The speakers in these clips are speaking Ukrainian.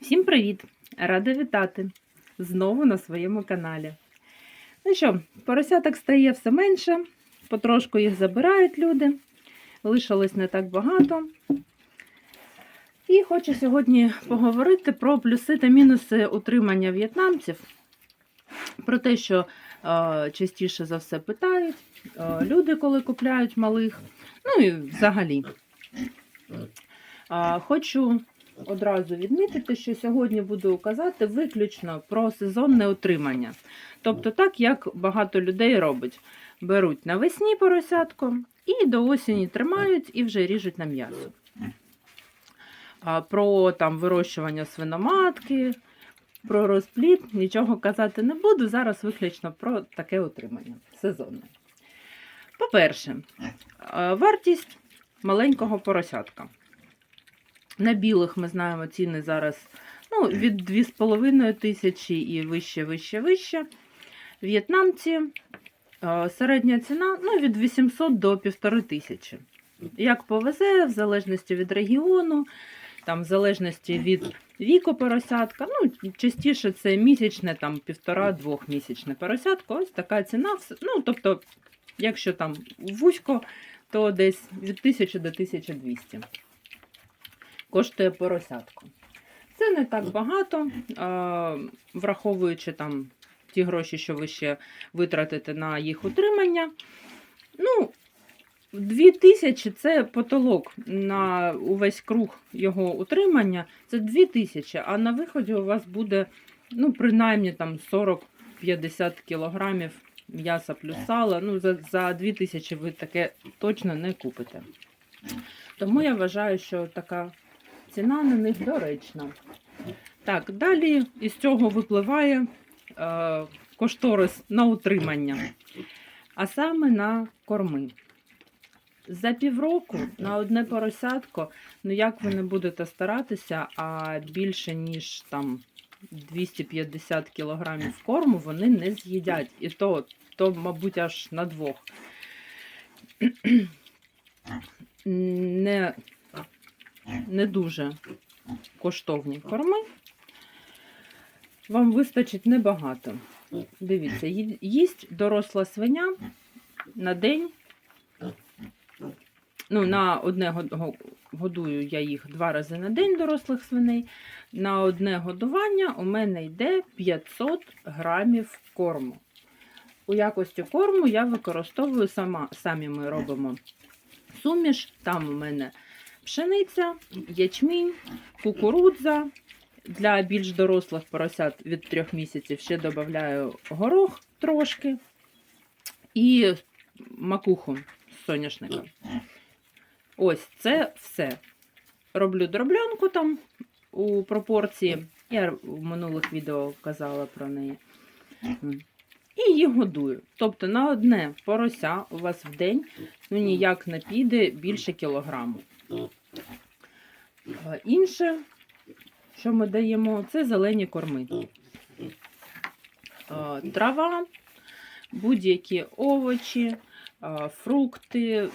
Всім привіт! Рада вітати знову на своєму каналі. Ну що, поросяток стає все менше, потрошку їх забирають люди, лишилось не так багато. І хочу сьогодні поговорити про плюси та мінуси утримання в'єтнамців, про те, що е, частіше за все питають е, люди, коли купляють малих, ну і взагалі. Е, хочу одразу відмітити, що сьогодні буду казати виключно про сезонне утримання. Тобто, так як багато людей робить: беруть навесні поросятку і до осені тримають і вже ріжуть на м'ясо. Про там вирощування свиноматки, про розплід нічого казати не буду. Зараз виключно про таке утримання сезонне. По-перше, вартість маленького поросятка. На білих ми знаємо ціни зараз ну, від 2,5 тисячі і вище, вище, вище. В'єтнамці е, середня ціна ну, від 800 до 1500 тисячі. Як повезе, в залежності від регіону, там, в залежності від віку поросятка. Ну, частіше це місячне, там півтора-двохмісячне поросятко. Ось така ціна. Ну, тобто, якщо там вузько, то десь від 1000 до 1200 коштує поросятку. Це не так багато, враховуючи там ті гроші, що ви ще витратите на їх утримання. Ну, 2000 це потолок на увесь круг його утримання. Це 2000, а на виході у вас буде ну, принаймні там 40-50 кілограмів м'яса плюс сала. Ну, за, за 2000 ви таке точно не купите. Тому я вважаю, що така ціна на них доречна. Так, далі із цього випливає е, кошторис на утримання, а саме на корми. За півроку на одне поросятко, ну як ви не будете старатися, а більше ніж там 250 кілограмів корму вони не з'їдять. І то, то, мабуть, аж на двох. Не, не дуже коштовні корми. Вам вистачить небагато. Дивіться, їсть доросла свиня на день. Ну, на одне годую я їх два рази на день дорослих свиней. На одне годування у мене йде 500 грамів корму. У якості корму я використовую сама, самі ми робимо суміш. Там у мене пшениця, ячмінь, кукурудза. Для більш дорослих поросят від трьох місяців ще додаю горох трошки і макуху з соняшника. Ось це все. Роблю дроблянку там у пропорції. Я в минулих відео казала про неї. І її годую. Тобто на одне порося у вас в день ну, ніяк не піде більше кілограму. Інше, що ми даємо, це зелені корми. Трава, будь-які овочі, фрукти,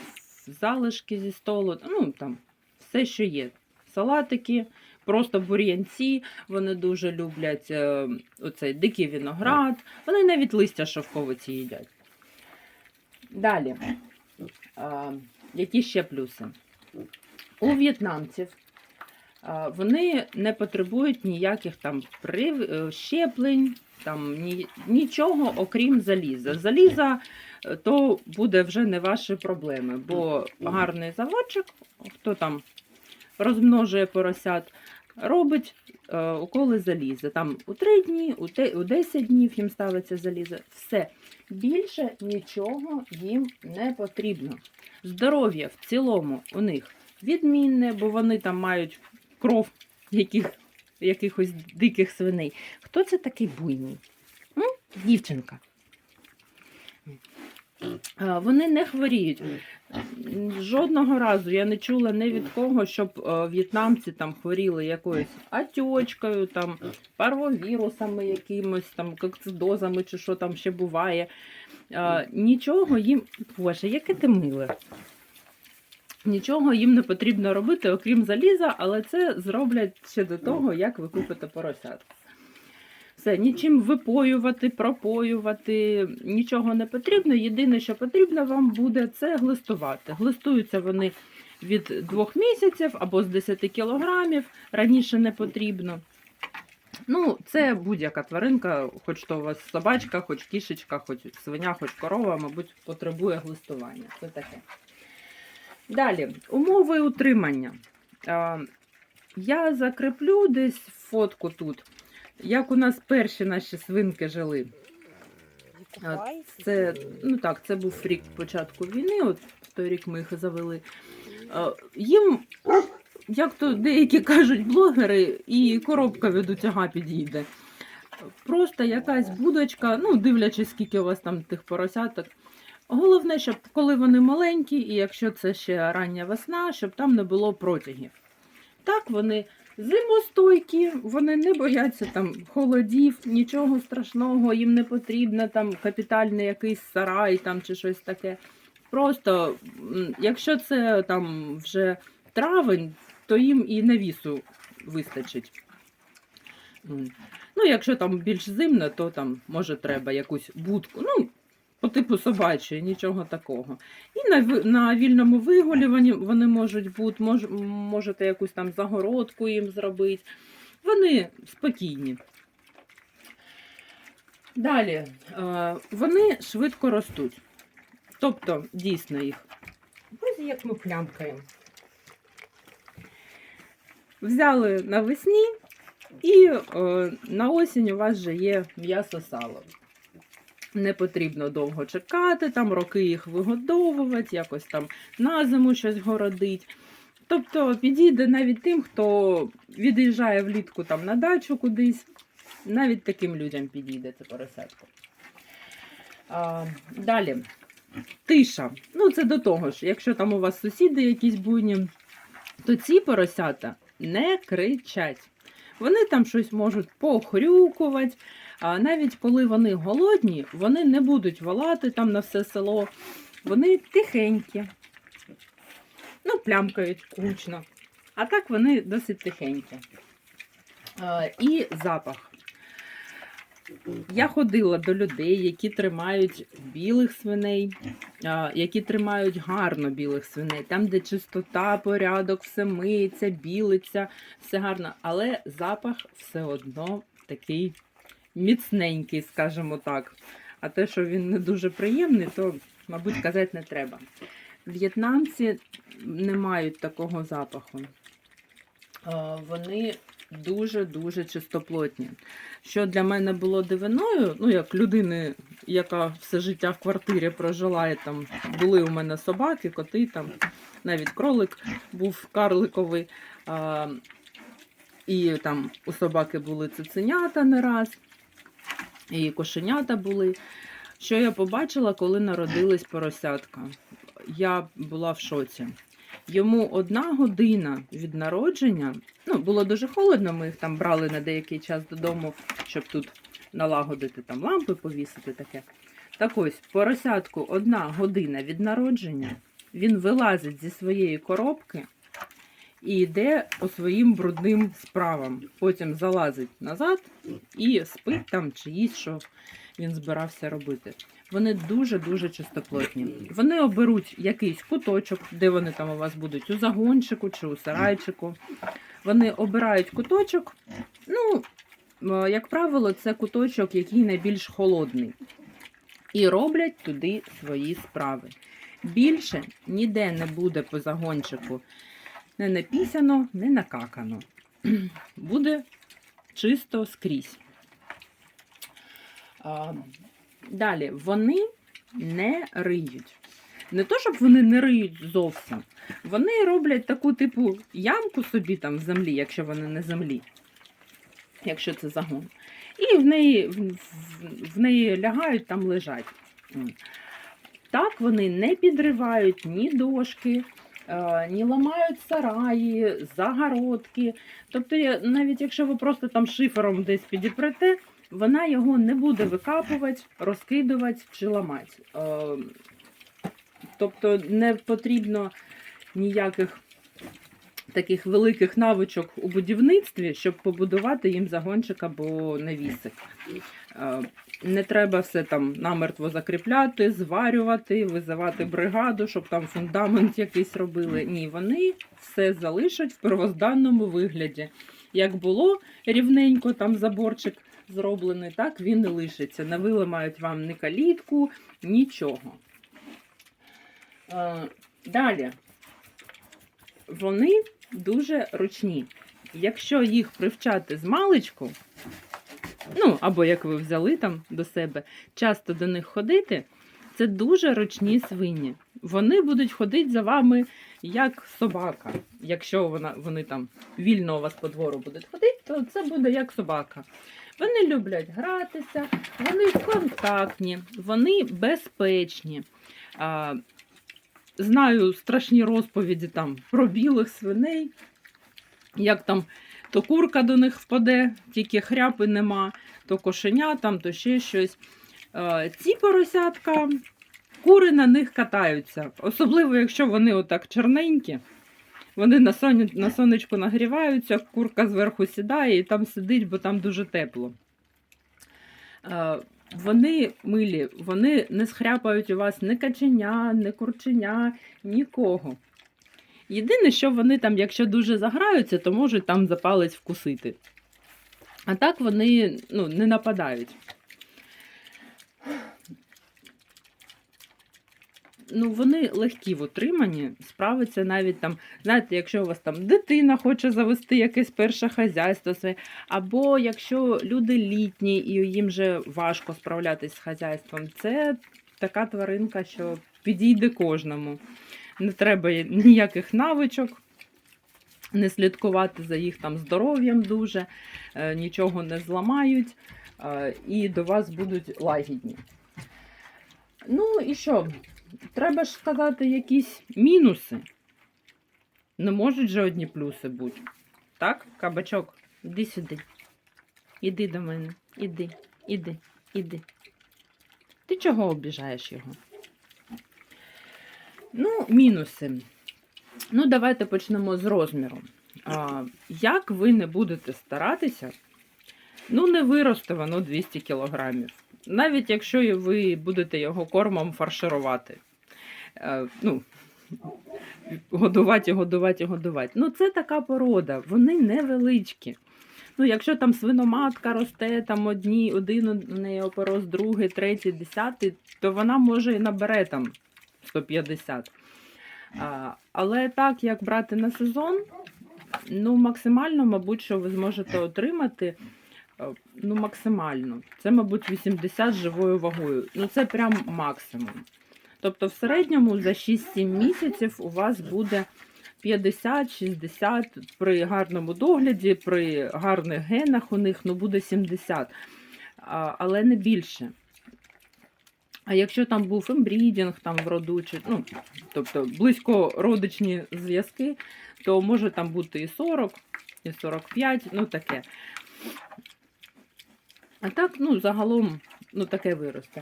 залишки зі столу, ну там все, що є. Салатики, просто бур'янці, вони дуже люблять е, оцей дикий виноград, вони навіть листя шовковиці їдять. Далі, які ще плюси? У в'єтнамців вони не потребують ніяких там е, щеплень, там ні... нічого окрім заліза. Заліза е, то буде вже не ваші проблеми, бо гарний заводчик, хто там розмножує поросят, робить е, уколи заліза. Там у 3 дні, у 10 днів їм ставиться залізо. Все. Більше нічого їм не потрібно. Здоров'я в цілому у них відмінне, бо вони там мають кров яких, якихось диких свиней. Хто це такий буйний? М? Дівчинка. Вони не хворіють. Жодного разу я не чула ні від кого, щоб е, в'єтнамці там хворіли якоюсь атьочкою, там, парвовірусами якимось, там, кокцидозами чи що там ще буває. Нічого їм. Боже, яке ти миле. Нічого їм не потрібно робити, окрім заліза, але це зроблять ще до того, як ви купите поросятку. Все, нічим випоювати, пропоювати, нічого не потрібно. Єдине, що потрібно вам буде, це глистувати. Глистуються вони від 2 місяців або з 10 кілограмів, раніше не потрібно. Ну, це будь-яка тваринка, хоч то у вас собачка, хоч кішечка, хоч свиня, хоч корова, мабуть, потребує глистування. Це таке. Далі, умови утримання. Я закріплю десь фотку тут, як у нас перші наші свинки жили. Це, ну так, це був рік початку війни, от той рік ми їх завели. Їм, як то деякі кажуть блогери, і коробка від утяга підійде. Просто якась будочка, ну, дивлячись, скільки у вас там тих поросяток. Головне, щоб коли вони маленькі, і якщо це ще рання весна, щоб там не було протягів. Так, вони зимостойкі, вони не бояться там холодів, нічого страшного, їм не потрібно там капітальний якийсь сарай там чи щось таке. Просто, якщо це там вже травень, то їм і навісу вистачить. Ну, якщо там більш зимно, то там може треба якусь будку. Ну, по типу собачої, нічого такого. І на, на вільному вигулі вони, вони можуть бути, мож, можете якусь там загородку їм зробити. Вони спокійні. Далі, е, вони швидко ростуть. Тобто, дійсно їх. Ось як ми плямкаємо. Взяли навесні, і е, на осінь у вас вже є м'ясо сало. Не потрібно довго чекати, там роки їх вигодовувати, якось там на зиму щось городить. Тобто підійде навіть тим, хто від'їжджає влітку там на дачу кудись. Навіть таким людям підійде це поросятко. А, далі. Тиша. Ну, це до того ж, якщо там у вас сусіди якісь буйні, то ці поросята не кричать. Вони там щось можуть похрюкувати, навіть коли вони голодні, вони не будуть волати там на все село. Вони тихенькі. Ну, плямкають кучно. А так вони досить тихенькі. І запах. Я ходила до людей, які тримають білих свиней, які тримають гарно білих свиней, там, де чистота, порядок, все миється, білиться, все гарно. Але запах все одно такий міцненький, скажімо так. А те, що він не дуже приємний, то, мабуть, казати не треба. В'єтнамці не мають такого запаху. Вони дуже-дуже чистоплотні. Що для мене було дивиною, ну, як людини, яка все життя в квартирі прожила, і там були у мене собаки, коти, там навіть кролик був карликовий. І там у собаки були цуценята не раз, і кошенята були. Що я побачила, коли народились поросятка? Я була в шоці. Йому одна година від народження. Ну, було дуже холодно, ми їх там брали на деякий час додому, щоб тут налагодити там лампи, повісити таке. Так ось, поросятку одна година від народження, він вилазить зі своєї коробки і йде по своїм брудним справам. Потім залазить назад і спить там чи їсть, що він збирався робити. Вони дуже-дуже чистоплотні. Вони оберуть якийсь куточок, де вони там у вас будуть, у загончику чи у сарайчику. Вони обирають куточок. Ну, як правило, це куточок, який найбільш холодний. І роблять туди свої справи. Більше ніде не буде по загончику не напісяно, не накакано. Буде чисто скрізь. Далі, вони не риють. Не то, щоб вони не риють зовсім. Вони роблять таку типу ямку собі там в землі, якщо вони не землі, якщо це загон. І в неї, в- в неї лягають, там лежать. Так вони не підривають ні дошки, е, ні ламають сараї, загородки. Тобто, навіть якщо ви просто там шифером десь підіпрете, вона його не буде викапувати, розкидувати чи ламати. Е, Тобто не потрібно ніяких таких великих навичок у будівництві, щоб побудувати їм загончик або навісик. Не треба все там намертво закріпляти, зварювати, визивати бригаду, щоб там фундамент якийсь робили. Ні, вони все залишать в первозданному вигляді. Як було рівненько, там заборчик зроблений, так він і лишиться. Не виламають вам ні калітку, нічого. Е, Далі. Вони дуже ручні. Якщо їх привчати з маличку, ну або як ви взяли там до себе, часто до них ходити, це дуже ручні свині. Вони будуть ходити за вами як собака. Якщо вона, вони там вільно у вас по двору будуть ходити, то це буде як собака. Вони люблять гратися, вони контактні, вони безпечні. А, знаю страшні розповіді там про білих свиней, як там то курка до них впаде, тільки хряпи нема, то кошеня там, то ще щось. Е, Ці поросятка, кури на них катаються, особливо, якщо вони отак чорненькі. Вони на, соня, на сонечку нагріваються, курка зверху сідає і там сидить, бо там дуже тепло. Е, Вони милі, вони не схряпають у вас ні каченя, ні курченя, нікого. Єдине, що вони там, якщо дуже заграються, то можуть там за палець вкусити. А так вони ну, не нападають. Ну, вони легкі в утриманні, справиться навіть там, знаєте, якщо у вас там дитина хоче завести якесь перше хазяйство своє, або якщо люди літні і їм вже важко справлятись з хазяйством, це така тваринка, що підійде кожному. Не треба ніяких навичок, не слідкувати за їх там здоров'ям дуже, е, нічого не зламають е, і до вас будуть лагідні. Ну і що? Треба ж сказати якісь мінуси. Не можуть же одні плюси бути. Так, кабачок, іди сюди. Іди до мене. Іди, іди, іди. Ти чого обіжаєш його? Ну, мінуси. Ну, давайте почнемо з розміру. А, як ви не будете старатися, ну, не виросте воно 200 кілограмів. Навіть якщо ви будете його кормом фарширувати. Е, ну, годувати, годувати, годувати. Ну, це така порода, вони невеличкі. Ну, якщо там свиноматка росте, там одні, один у неї опорос, другий, третій, десятий, то вона може і набере там 150. А, але так, як брати на сезон, ну, максимально, мабуть, що ви зможете отримати. е, Ну, максимально. Це, мабуть, 80 з живою вагою. Ну, це прям максимум. Тобто, в середньому за 6-7 місяців у вас буде 50-60 при гарному догляді, при гарних генах у них ну, буде 70, а, але не більше. А якщо там був ембрідінг там в роду, чи, ну, тобто близько родичні зв'язки, то може там бути і 40, і 45, ну таке. А так, ну, загалом, ну, таке виросте.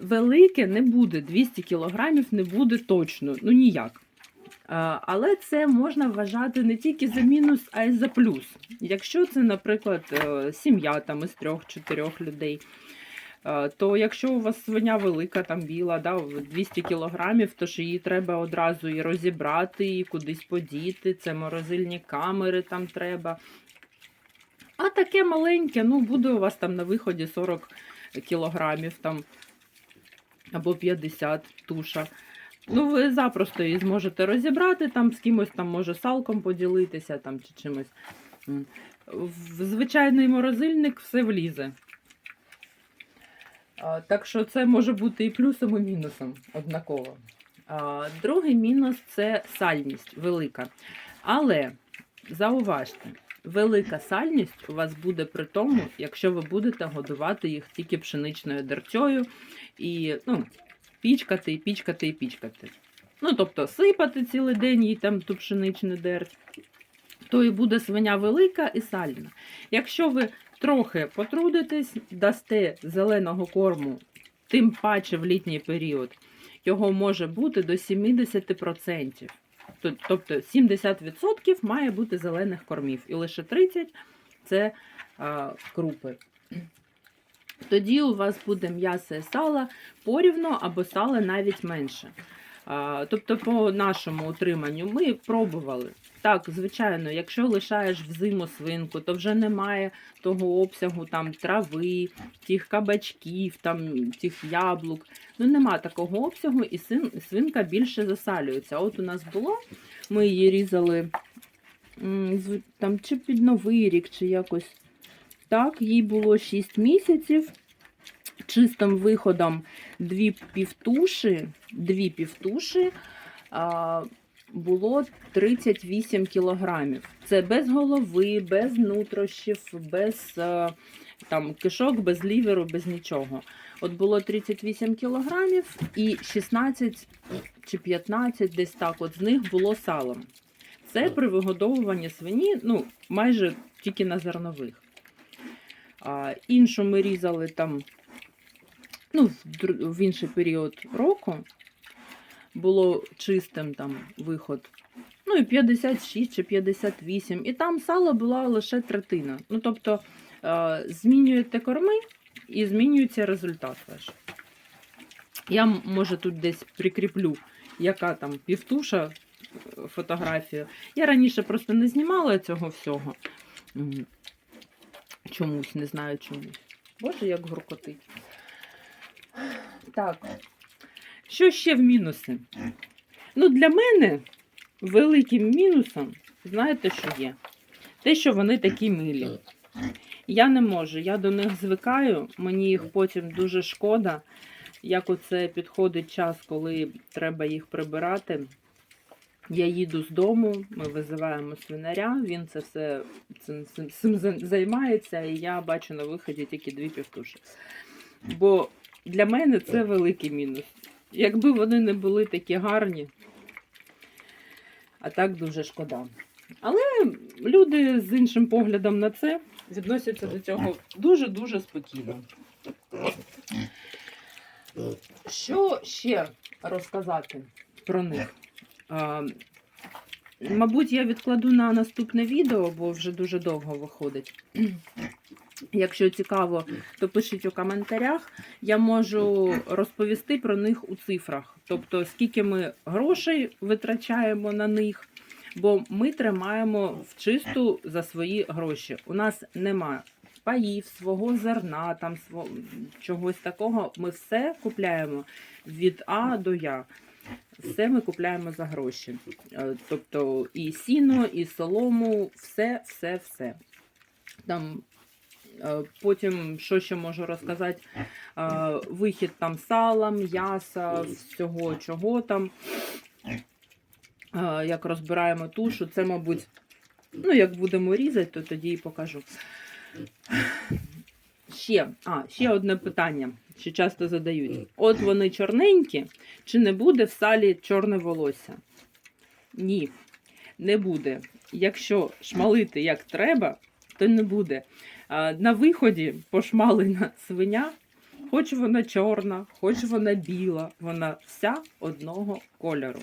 Велике не буде, 200 кілограмів не буде точно, ну ніяк. Але це можна вважати не тільки за мінус, а й за плюс. Якщо це, наприклад, е, сім'я там із трьох-чотирьох людей, то якщо у вас свиня велика, там біла, да, 200 кілограмів, то ж її треба одразу і розібрати, і кудись подіти. Це морозильні камери там треба. А таке маленьке, ну, буде у вас там на виході 40 кілограмів там, або 50 туша. Ну, ви запросто її зможете розібрати, там з кимось там може салком поділитися там чи чимось. В звичайний морозильник все влізе. Так що це може бути і плюсом, і мінусом однаково. Другий мінус це сальність велика. Але зауважте, велика сальність у вас буде при тому, якщо ви будете годувати їх тільки пшеничною дерцею і ну, пічкати, і пічкати, і пічкати. Ну, тобто сипати цілий день їй там ту пшеничну дерть, то і буде свиня велика і сальна. Якщо ви трохи потрудитесь, дасте зеленого корму, тим паче в літній період, його може бути до 70%. Тобто 70% має бути зелених кормів, і лише 30% це а, крупи. Тоді у вас буде м'ясо і сало порівно або сало навіть менше. А, тобто, по нашому утриманню ми пробували. Так, звичайно, якщо лишаєш взиму свинку, то вже немає того обсягу там трави, тих кабачків, там тих яблук. Ну нема такого обсягу, і свинка більше засалюється. От у нас було, ми її різали там чи під новий рік, чи якось так, їй було 6 місяців. Чистим виходом дві півтуші, дві півтуші було 38 кілограмів. Це без голови, без нутрощів, без е, там, кишок, без ліверу, без нічого. От було 38 кілограмів і 16 чи 15 десь так, от з них було салом. Це при вигодовуванні свині, ну, майже тільки на зернових. А, іншу ми різали там ну, в інший період року. Було чистим там виход. Ну і 56 чи 58. І там сало була лише третина. Ну, тобто е, змінюєте корми і змінюється результат ваш. Я, може, тут десь прикріплю, яка там півтуша е, фотографію. Я раніше просто не знімала цього всього. Чомусь, не знаю чомусь. Боже, як гуркотить. Так. Що ще в мінуси? Ну, для мене великим мінусом, знаєте, що є? Те, що вони такі милі. Я не можу, я до них звикаю, мені їх потім дуже шкода. Як оце підходить час, коли треба їх прибирати. Я їду з дому, ми визиваємо свинаря, він це все цим, цим, цим займається, і я бачу на виході тільки дві півтуші. Бо для мене це великий мінус. Якби вони не були такі гарні, а так дуже шкода. Але люди з іншим поглядом на це відносяться до цього дуже-дуже спокійно. Що ще розказати про них? А, мабуть, я відкладу на наступне відео, бо вже дуже довго виходить. Якщо цікаво, то пишіть у коментарях. Я можу розповісти про них у цифрах. Тобто, скільки ми грошей витрачаємо на них, бо ми тримаємо в чисту за свої гроші. У нас немає паїв, свого зерна, там сво- чогось такого. Ми все купляємо від А до Я. Все ми купляємо за гроші. Е, Тобто і сіно, і солому, все, все, все. Там Потім, що ще можу розказати, Е, вихід там сала, м'яса, всього чого там. Е, Як розбираємо тушу, це, мабуть, ну, як будемо різати, то тоді і покажу. Ще, а, ще одне питання, що часто задають. От вони чорненькі, чи не буде в салі чорне волосся? Ні, не буде. Якщо шмалити як треба, то не буде. На виході пошмалена свиня, хоч вона чорна, хоч вона біла, вона вся одного кольору.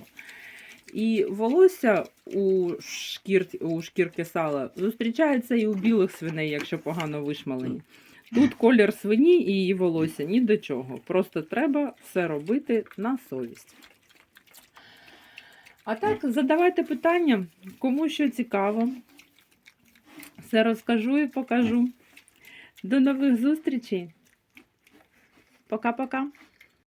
І волосся у, шкір, у шкірки сала зустрічається і у білих свиней, якщо погано вишмалені. Тут колір свині і її волосся ні до чого. Просто треба все робити на совість. А так, задавайте питання, кому що цікаво. Все розкажу і покажу. До нових зустрічей. Пока-пока.